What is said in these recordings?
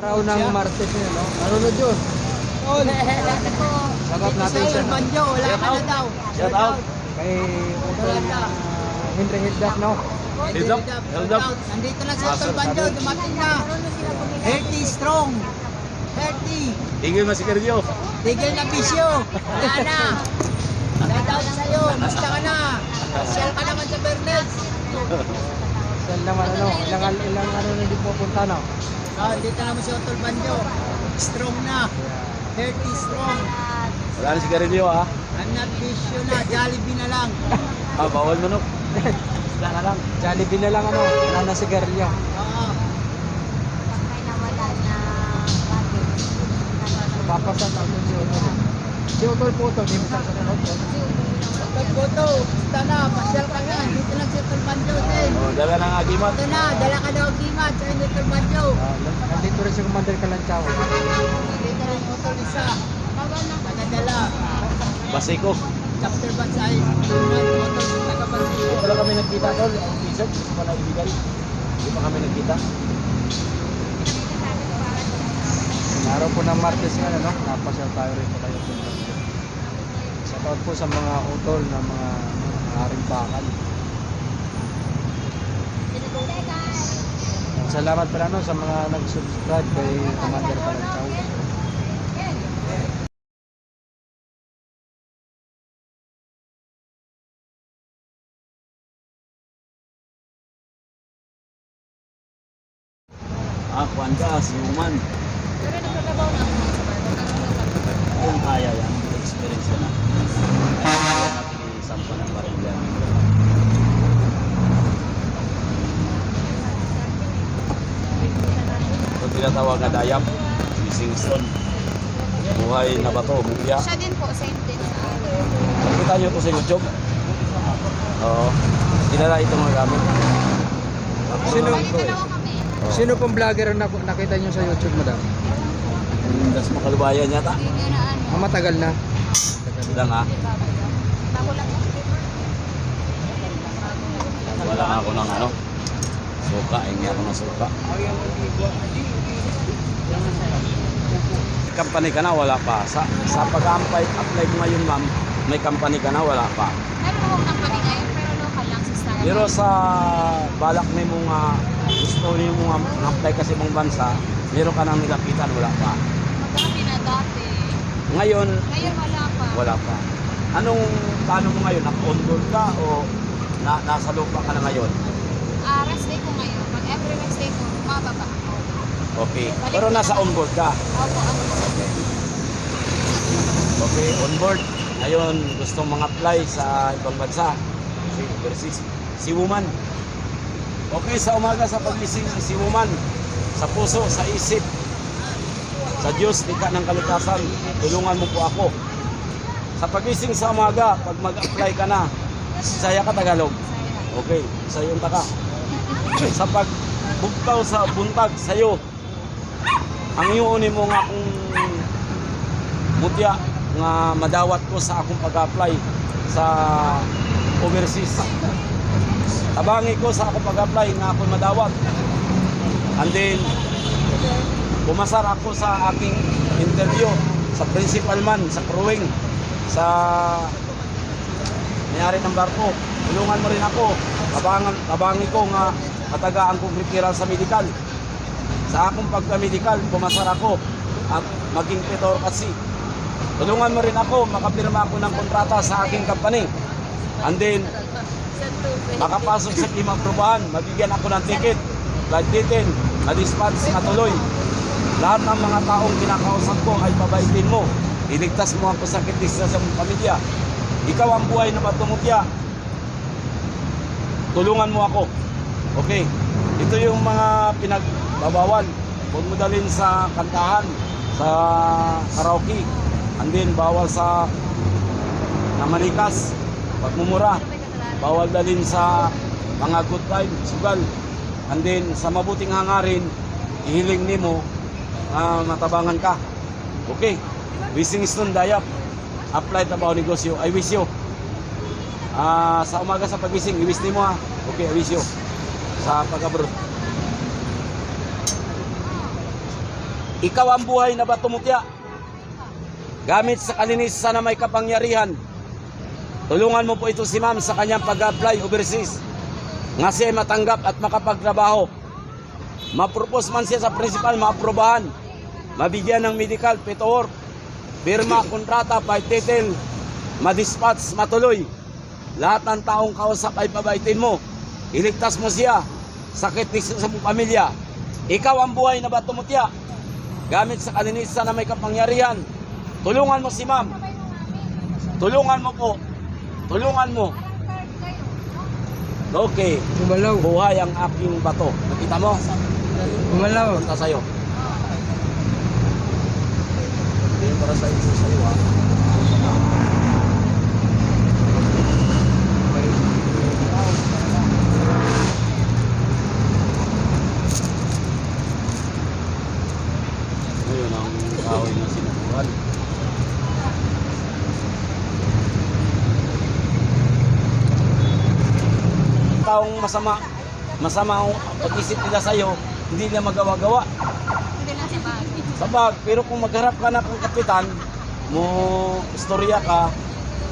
Araw ng Martes yun, no? Marunod yun. Tol. Sagot natin siya. Banjo, wala ka na daw. Shout out. Kay Utol na Henry Hildak, no? Heads up. Nandito na si Tol Banjo, dumating na. Healthy, strong. Healthy. Tingin mo si Kerjo. Tigil na bisyo. Wala na. Shout out sa'yo. Basta ka na. Share ka naman sa Bernets. Saan naman, ano? Ilang, ilang ano na di pupunta, no? Oh, dito naman si Tol Banjo. Strong na. Healthy, strong. Wala na si Kerjo ha. I'm not bisyo na. Jollibee na lang. Ah, bawal manok. Wala na lang. Jollibee na lang, ano? Wala na sigarilyo. Oo. Papasan natin si Utol. Si Utol po ito, di mo sa sunod. Tol Boto, basta na. Pasyal ka nga. Dito lang si Tol Banjo. Oh, dala ng agimat. Ito na, dala ka daw gimat sa inyo Tol Banjo. Ah, nandito rin si Commander Kalanchaw. Dito rin mo Tol isa. Tagadala. Basiko. Chapter ba sa Tol Tagabansin. Wala kami nagkita tol. Ang t-shirt, gusto ko na ibigay. Hindi pa kami nagkita. Araw po ng Martes nga, ano? Napasyal tayo rin kayo po. Shoutout po sa mga utol na mga haring bakal. Salamat pala no, sa mga nag-subscribe kay Commander Kalanchaw. Ah, kuhan ka, si Human. Kung kaya yan, experience yan na. Isang pa ng baril yan. Ito tinatawag na dayap, missing stone. Buhay na bato, mumya. Siya din po, same din. Nakita nyo ito sa YouTube? Oo. Kilala itong mga gamit. Sino? Oo. Sino pong vlogger ang nak- nakita nyo sa YouTube, madam? Hmm, Das makalubayan yata. Na ano. Ah, matagal na. Sila nga. Bago lang. Wala nga ako ng ano. Suka, hingi ako ng suka. Company ka na, wala pa. Sa, sa pag-apply apply mo ngayon, ma'am, may company ka na, wala pa. Meron akong company ngayon, pero local lang sa Starbucks. Pero sa balak may mga gusto niyo mga apply kasi mong bansa, meron ka nang nilapitan, wala pa. Madami na dati. Ngayon, Ngayon wala pa. wala pa. Anong paano mo ngayon? Naka-on ka o na, nasa lupa ka na ngayon? Ah, rest day ko ngayon. Pag every rest day ko, mababa ako. Okay. Pero nasa on board ka. Opo, ako. Okay. Okay, on board. Ngayon, gustong mga apply sa ibang bansa. Si, versus si woman. Okay, sa umaga sa pagising si woman. Sa puso, sa isip. Sa Diyos, ika ng kalikasan. Tulungan mo po ako. Sa pagising sa umaga, pag mag-apply ka na, saya ka Tagalog. Okay, sayo yung taka. Sa pagbugtaw sa buntag, sayo. Ang iuuni mo nga kung mutya nga madawat ko sa akong pag-apply sa overseas. Tabangi ko sa akong pag-apply nga ako madawat. And then, pumasar ako sa aking interview sa principal man, sa crewing, sa mayari ng barko. Tulungan mo rin ako. Tabangan, tabangi ko nga matagaan kong referral sa medical. Sa akong pagka-medical, pumasar ako at maging petor kasi. Tulungan mo rin ako, makapirma ako ng kontrata sa aking company. And then, makapasok sa team aprobahan, mabigyan ako ng ticket, flight detail, na-dispatch, natuloy. Lahat ng mga taong kinakausap ko ay pabaitin mo. Iligtas mo ang sakit sa sa pamilya. Ikaw ang buhay na matumutya. Tulungan mo ako. Okay. Ito yung mga pinagbabawal. Huwag mo dalhin sa kantahan, sa karaoke. And then, bawal sa namanikas, pagmumura. Bawal dalhin sa mga good time, sugal. And then, sa mabuting hangarin, ihiling nimo uh, matabangan ka. Okay. Wishing stone dayap. Apply trabaho negosyo. I wish you. Ah, sa umaga sa pagising, i-wish nimo ha. Okay, I wish you. Sa pag-abroad. Ikaw ang buhay na bato mutya. Gamit sa kalinisan na may kapangyarihan. Tulungan mo po ito si ma'am sa kanyang pag-apply overseas. Nga siya matanggap at makapagtrabaho. Mapropose man siya sa principal, maaprobahan. Mabigyan ng medical, paperwork, firma, kontrata, by title, madispatch, matuloy. Lahat ng taong kausap ay pabaitin mo. Iligtas mo siya. Sakit ni sa pamilya. Ikaw ang buhay na batumutya. Gamit sa kalinisan na may kapangyarihan. Tulungan mo si ma'am. Tulungan mo po. Tulungan mo. Okay. Umalaw. Buhay ang aking bato. Nakita mo? Umalaw. Punta sa'yo. Hindi para sa ito sa'yo Ngayon ang kahoy na sinubuhan. Taong masama, masama ang pag-isip nila sa'yo, hindi nila magawa-gawa. Hindi lang sa bag. Sa bag, pero kung magharap ka na kung kapitan, mo istorya ka,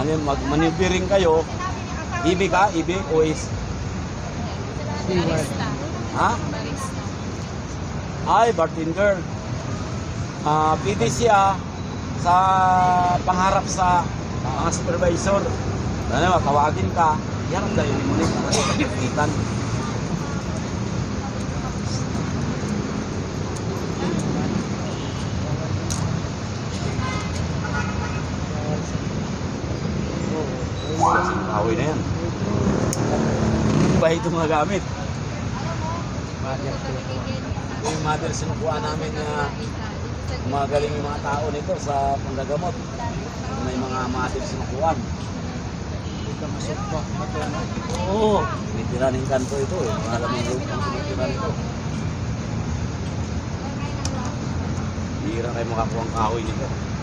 ano yun, mag-maneuvering kayo, ibig ka, ibig o is, Barista. ha? Barista. Ay, bartender. Ah, pwede siya sa pangharap sa mga supervisor. Ano, tawagin ka, yan ang dayon mo rin para sa kapitan. Kahoy na yan. Ba ito mga gamit? Mother sinukuha namin na magaling yung mga tao nito sa panggagamot. May mga mother sinukuhan. Hindi ka masukba. Matuwa. Oo. May tiraning kanto ito eh. Maraming room ang sinutira nito. Bihira kayo makakuha ang kahoy nito.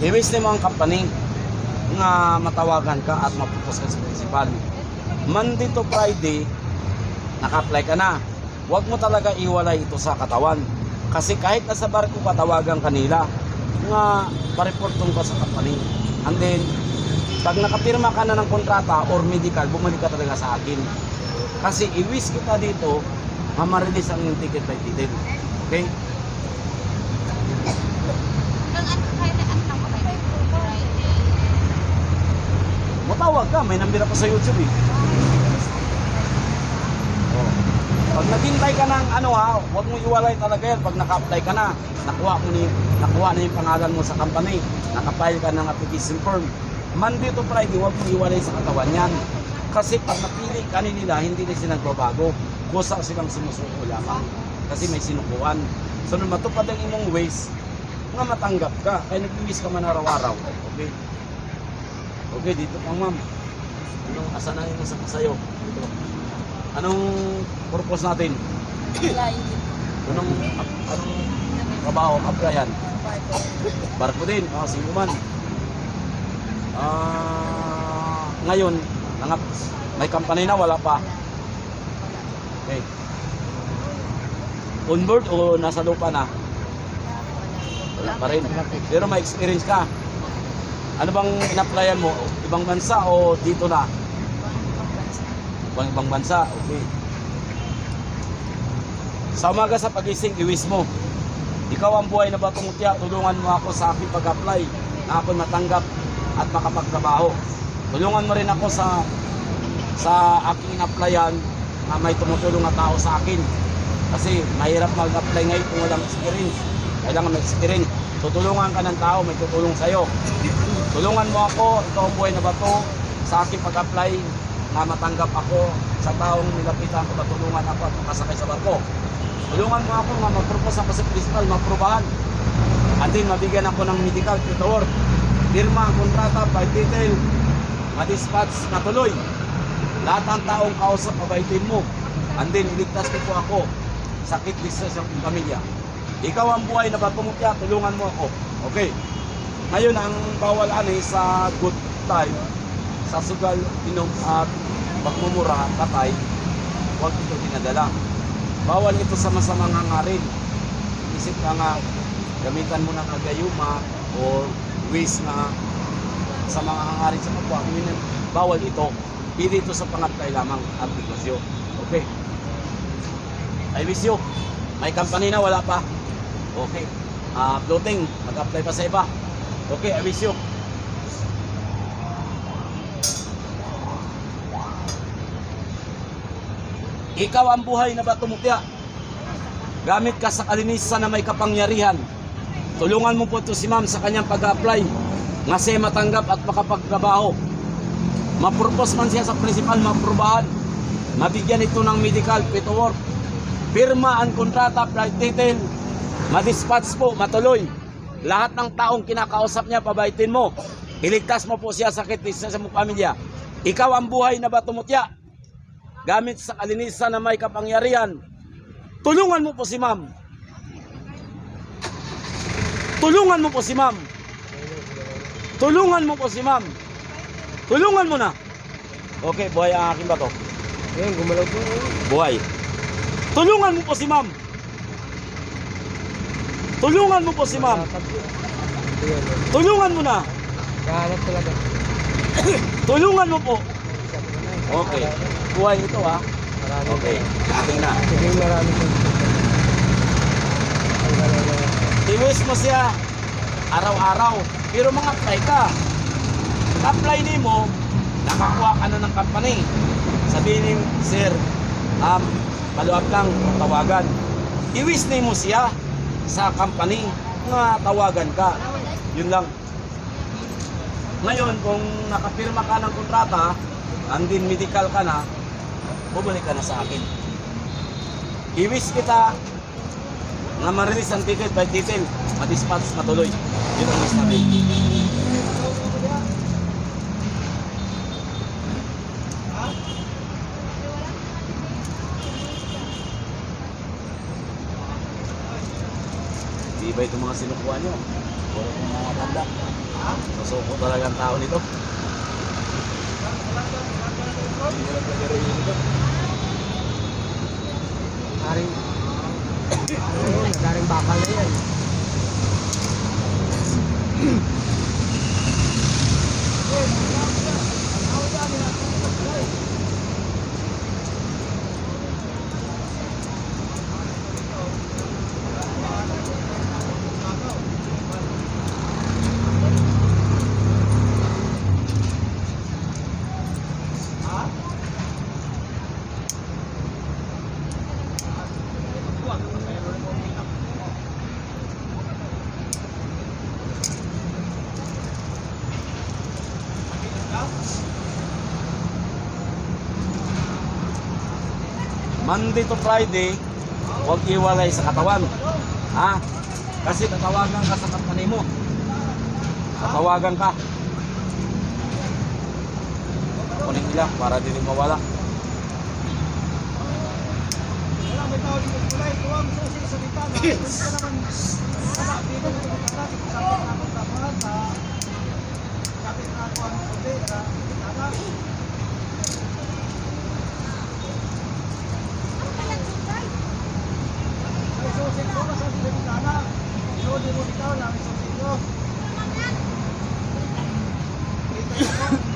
I-waste mo ang company nga matawagan ka at mapupos ka sa principal. Monday to Friday, naka-apply ka na. Huwag mo talaga iwalay ito sa katawan. Kasi kahit nasa barko ka, tawagan kanila nga pareportong ka sa company. And then, pag nakapirma ka na ng kontrata or medical, bumalik ka talaga sa akin. Kasi i-wish kita dito, mamarilis ang yung ticket by ticket. Okay? Ang ano, kahit na ano lang ba kayo? Friday. Matawag ka, may number ako sa YouTube eh. Oh. Pag naghintay ka ng ano ha, huwag mo iwalay talaga yan. Pag naka-apply ka na, nakuha mo ni nakuha na yung pangalan mo sa company, nakapile ka ng application form. Monday to Friday, huwag mo iwalay sa katawan yan. Kasi pag napili ka ni nila, hindi na sila nagbabago. Kusa silang sumusuko lamang. Kasi may sinukuan. So, nung matupad ang imong ways, nga matanggap ka. Kaya nag-wish ka man araw-araw. Okay? Okay, dito pang ma'am. Anong asa na yung sa sayo? Dito. Anong purpose natin? Anong anong trabaho applyan? Barko din, oh, sino man. Ah, ngayon, nangap, may company na wala pa. Okay. On board o nasa lupa na? Wala pa rin. Pero may experience ka. Ano bang in-applyan mo? Ibang bansa o dito na? Ibang, ibang bansa, okay. Sa umaga sa pagising, iwis mo. Ikaw ang buhay na batong mutya, tulungan mo ako sa aking pag-apply na ako matanggap at makapagtrabaho. Tulungan mo rin ako sa sa aking applyan na may tumutulong na tao sa akin. Kasi mahirap mag-apply ngayon kung walang experience. Kailangan may experience. Tutulungan ka ng tao, may tutulong sa'yo. Tulungan mo ako, ikaw ang buhay na bato, sa aking pag-apply na matanggap ako sa taong nilapitan ko matulungan ako at makasakay sa barko. Tulungan mo ako nga mag-propose ako sa principal, maprobahan. At din mabigyan ako ng medical paperwork. Pirma ang kontrata, by detail, ma-dispatch, matuloy. Lahat ng taong kausap, mabaitin mo. And then, iligtas mo po ako. Sakit, distress ang pamilya. Ikaw ang buhay na batungutya, tulungan mo ako. Okay. Ngayon, ang bawal ani sa good time, sa sugal, inom at pagmumura, patay, huwag ito dinadala. Bawal ito sa masamang hangarin. Isip ka nga, gamitan mo ng agayuma o waste na sa mga hangarin sa kapwa. Bawal ito. Pili ito sa pangatlay lamang at negosyo. Okay. I wish you. May company na, wala pa. Okay. Ah, floating, mag-apply pa sa iba. Okay, I wish you. Ikaw ang buhay na batumutya. Gamit ka sa kalinisan na may kapangyarihan. Tulungan mo po ito si ma'am sa kanyang pag-apply. Nga siya matanggap at makapagtrabaho. Mapropose man siya sa principal, maprubahan. Mabigyan ito ng medical paperwork. Pirma ang kontrata, flight detail. Madispatch po, matuloy. Lahat ng taong kinakausap niya, pabaitin mo. Iligtas mo po siya sakit sa sa mong pamilya. Ikaw ang buhay na batumutya. Gamit sa kalinisan na may kapangyarihan. Tulungan mo po si ma'am. Tulungan mo po si ma'am. Tulungan mo po si ma'am. Tulungan mo na. Okay, buhay ang aking bato. Ayun, gumalaw po. Buhay. Tulungan mo po si ma'am. Tulungan mo po si ma'am. Tulungan mo na. kahanap talaga. Tulungan mo po. Okay. Buhay ito ha. Okay. Ating na. Sige, marami po. I-wish mo siya araw-araw. Pero mga apply ka. Apply ni mo, nakakuha ka na ng company. Sabihin ni sir, um, up lang, tawagan. I-wish ni mo siya sa company nga tawagan ka. Yun lang. Ngayon, kung nakapirma ka ng kontrata, andin medical ka na, bumalik ka na sa akin. I-wish kita na ma-release ang ticket by detail, ma-dispatch, matuloy. Yun ang wish namin. Di ba itong mga sinukuha nyo? Puro itong mga tanda. Masuko talaga ang tao nito. Hindi nila pagkaroon nito. Haring. Ayun, haring bakal na yan. Monday to Friday, huwag iwalay sa katawan. Ha? Kasi tatawagan ka sa company mo. Tatawagan ka. Kunin nila para din mawala. Ito